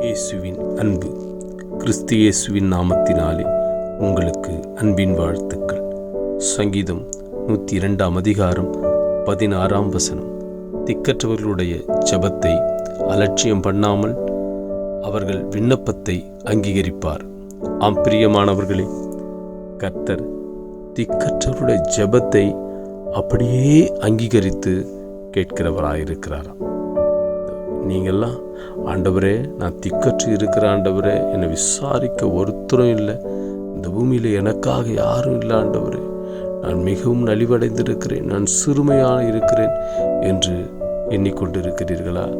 இயேசுவின் அன்பு. கிறிஸ்து இயேசுவின் நாமத்தினாலே உங்களுக்கு அன்பின் வாழ்த்துக்கள். சங்கீதம் நூற்றி இரண்டாம் அதிகாரம் பதினாறாம் வசனம். திக்கற்றவர்களுடைய ஜெபத்தை அலட்சியம் பண்ணாமல் அவர்கள் விண்ணப்பத்தை அங்கீகரிப்பார். ஆம் பிரியமானவர்களே கர்த்தர் திக்கற்றவருடைய ஜெபத்தை அப்படியே அங்கீகரித்து கேட்கிறவராயிருக்கிறாராம் நீங்கள்லாம் ஆண்டவரே நான் திக்கற்று இருக்கிற ஆண்டவரே என்னை விசாரிக்க ஒருத்தரும் இல்லை. இந்த பூமியில் எனக்காக யாரும் இல்லை ஆண்டவரே. நான் மிகவும் நலிவடைந்திருக்கிறேன் நான் சிறுமையாக இருக்கிறேன் என்று எண்ணிக்கொண்டிருக்கிறீர்களா?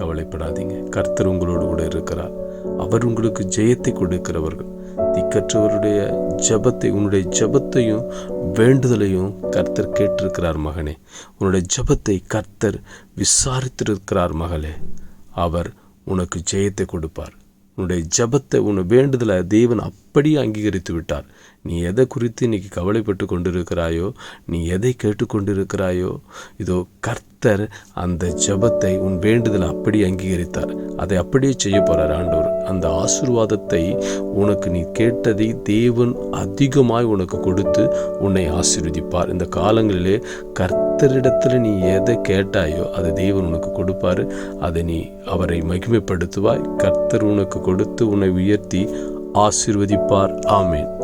கவலைப்படாதீங்க. கர்த்தர் உங்களோடு கூட இருக்கிறார். அவர் உங்களுக்கு ஜெயத்தை கொடுக்கிறவர்கள். திக்கற்றவருடைய ஜெபத்தை உன்னுடைய ஜெபத்தையும் வேண்டுதலையும் கர்த்தர் கேட்டிருக்கிறார் மகனே. உன்னுடைய ஜெபத்தை கர்த்தர் விசாரித்திருக்கிறார் மகளே. அவர் உனக்கு ஜெயத்தை கொடுப்பார். உன்னுடைய ஜெபத்தை உன் வேண்டுதலை தேவன் அப்படி அங்கீகரித்து விட்டார் நீ எதை குறித்து இன்னைக்கு கவலைப்பட்டு கொண்டிருக்கிறாயோ நீ எதை கேட்டுக்கொண்டிருக்கிறாயோ இதோ கர்த்தர் அந்த ஜெபத்தை உன் வேண்டுதல் அப்படி அங்கீகரித்தார். அதை அப்படியே செய்ய போறார் ஆண்டவர். அந்த ஆசீர்வாதத்தை உனக்கு நீ கேட்டதை தேவன் அதிகமாய் உனக்கு கொடுத்து உன்னை ஆசீர்வதிப்பார். இந்த காலங்களிலே கர்த்தரிடத்தில் நீ எதை கேட்டாயோ அதை தேவன் உனக்கு கொடுப்பாரு. அதை நீ அவரை மகிமைப்படுத்துவாய். கர்த்தர் உனக்கு கொடுத்து உன்னை உயர்த்தி ஆசிர்வதிப்பார். ஆமேன்.